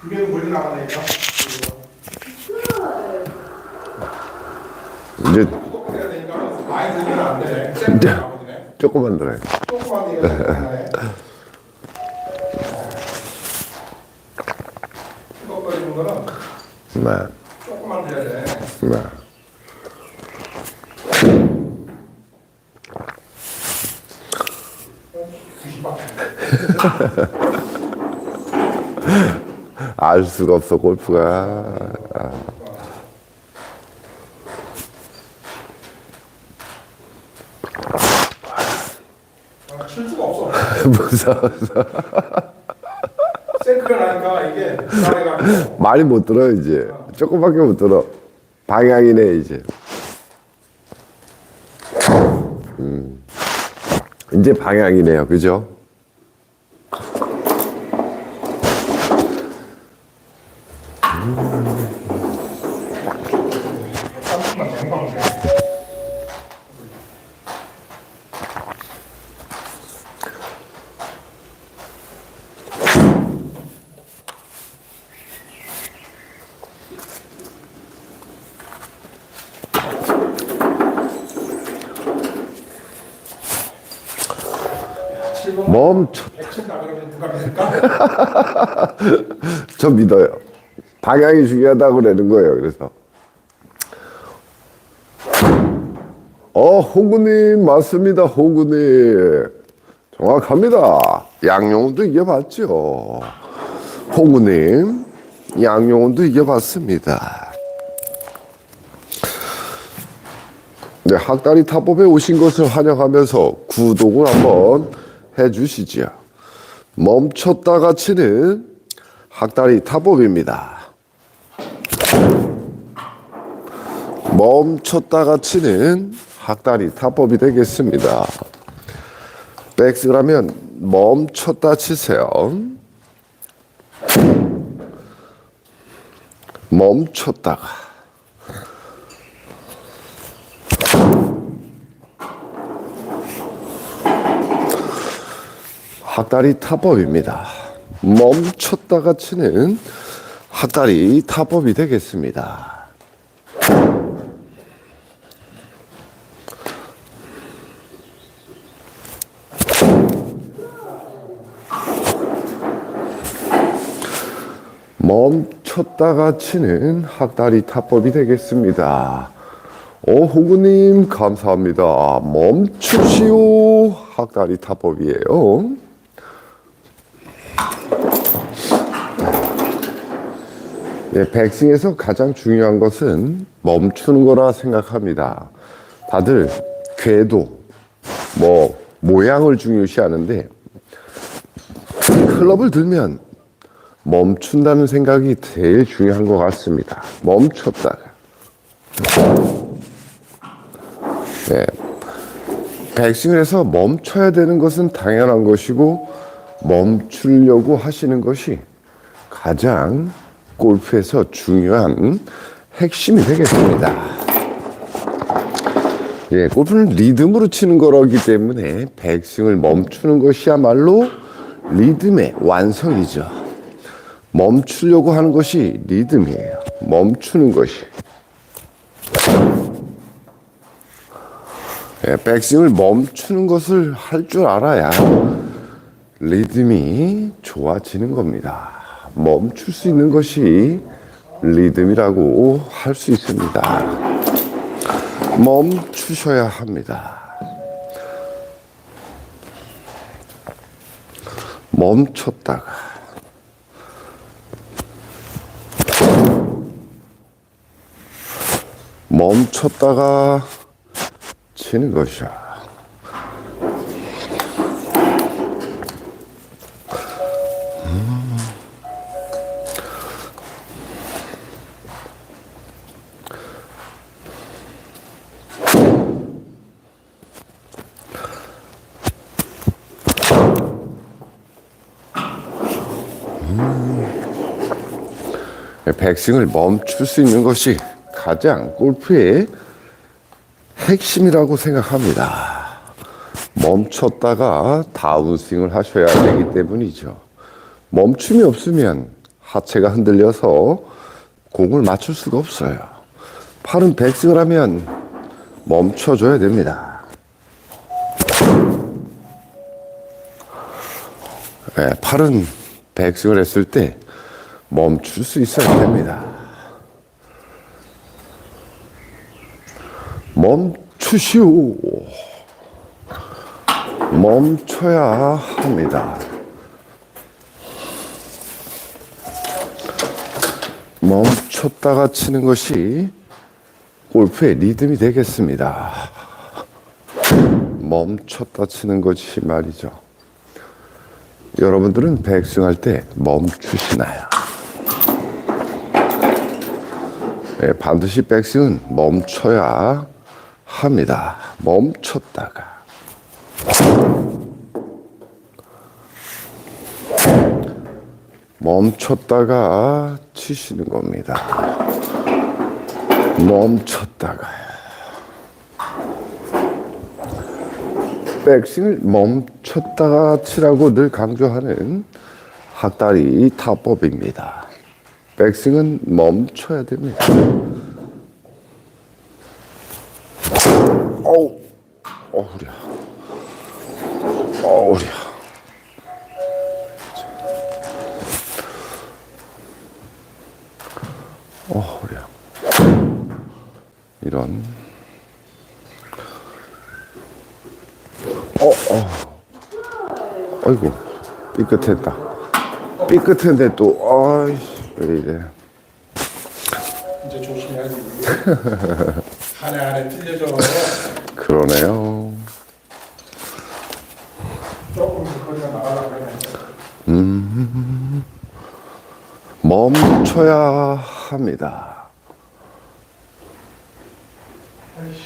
그게 멀리 나가니까. 이제 해야 되니까 많이 들면 안 돼. 쌩 나거든요. 조금만 들어요. 조금만 하나 네, 조금만 돼야 돼. 네. 알 수가 없어 골프가 아, 칠 수가 없어. 무서워서 생크를 하니까 이게 말이 못 들어 이제. 조금밖에 못 들어. 방향이네 이제. 음, 이제 방향이네요. 그죠? 양방을 멈춰? 저 믿어요. 방향이 중요하다고 그러는 거예요 그래서. 어 홍구님 맞습니다 홍구님. 정확합니다. 양용훈도 이겨봤죠. 홍구님 양용훈도 이겨봤습니다. 네, 학다리 탑법에 오신 것을 환영하면서 구독을 한번 해 주시죠. 멈췄다가 치는 학다리 탑법입니다. 멈췄다가 치는 학다리 탑법이 되겠습니다. 백스라면 멈췄다 치세요. 멈췄다가 학다리 타법입니다. 멈췄다가 치는 학다리 타법이 되겠습니다. 멈췄다가 치는 학다리 타법이 되겠습니다. 오, 홍구님, 감사합니다. 멈추시오. 학다리 타법이에요. 예, 백승에서 가장 중요한 것은 멈추는 거라 생각합니다. 다들 궤도, 뭐, 모양을 중요시 하는데, 클럽을 들면 멈춘다는 생각이 제일 중요한 것 같습니다. 멈췄다가. 네. 해서 멈춰야 되는 것은 당연한 것이고, 멈추려고 하시는 것이 가장 골프에서 중요한 핵심이 되겠습니다. 예, 골프는 리듬으로 치는 거라기 때문에 백스윙을 멈추는 것이야말로 리듬의 완성이죠. 멈추려고 하는 것이 리듬이에요. 멈추는 것이. 예, 백스윙을 멈추는 것을 할 줄 알아야 리듬이 좋아지는 겁니다. 멈출 수 있는 것이 리듬이라고 할 수 있습니다. 멈추셔야 합니다. 멈췄다가 멈췄다가 치는 것이야. 음. 백스윙을 멈출 수 있는 것이 가장 골프의 핵심이라고 생각합니다. 멈췄다가 다운스윙을 하셔야 되기 때문이죠. 멈춤이 없으면 하체가 흔들려서 공을 맞출 수가 없어요. 팔은 백스윙을 하면 멈춰줘야 됩니다. 네, 팔은 백스윙을 했을 때 멈출 수 있어야 됩니다. 멈추시오. 멈춰야 합니다. 멈췄다가 치는 것이 골프의 리듬이 되겠습니다. 멈췄다 치는 것이 말이죠. 여러분들은 백스윙 할 때 멈추시나요? 네, 반드시 백스윙은 멈춰야 합니다. 멈췄다가. 멈췄다가 치시는 겁니다. 멈췄다가. 백스윙을 멈췄다가 치라고 늘 강조하는 학다리 타법입니다. 백스윙은 멈춰야 됩니다. 어우. 어우랴. 어우랴. 이런. 어, 어. 아이고, 삐끗했다. 삐끗했는데 또, 아이씨, 왜 이래. 이제 조심해야지. 한해 한해 틀려져. 그러네요. 조금 더 거리가 나가려고 그러네. 멈춰야 합니다. 아이씨,